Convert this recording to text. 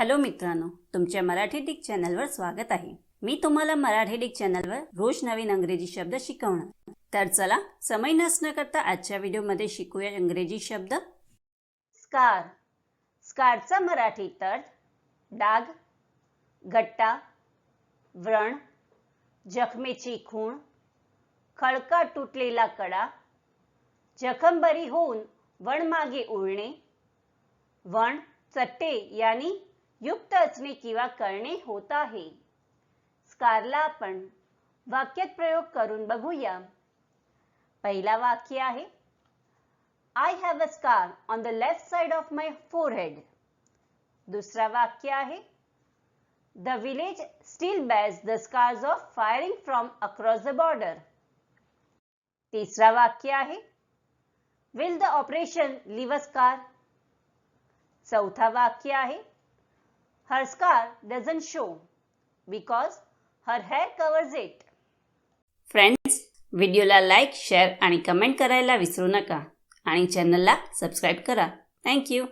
Hello मित्रांनो तुमच्या Marathi Dick चॅनलवर स्वागत आहे. मी तुम्हाला मराठी डिक चॅनलवर रोज नवीन अंग्रेजी शब्द शिकवणार. तर चला समय नसणं करता आजच्या व्हिडिओमध्ये शिकूया इंग्रजी शब्द. स्कार. स्कारचा मराठी तर डाग गट्टा व्रण जखमेची खूण खडका तुटलेला कडा जखम बरी होऊन वण मागे उळणे वण चट्टे यानी युक्त असणे किंवा करणे होत आहे स्कारला आपण वाक्यात प्रयोग करून बघूया. पहिला वाक्य आहे I have a scar on the left side of my forehead दुसरा वाक्य आहे the village still bears the scars of firing from across the border तिसरा वाक्य आहे will the operation leave scar चौथा वाक्य आहे her scar doesn't show because her hair covers it friends व्हिडिओला लाईक शेअर आणि कमेंट करायला विसरू नका. आणि चॅनलला सबस्क्राईब करा. थँक्यू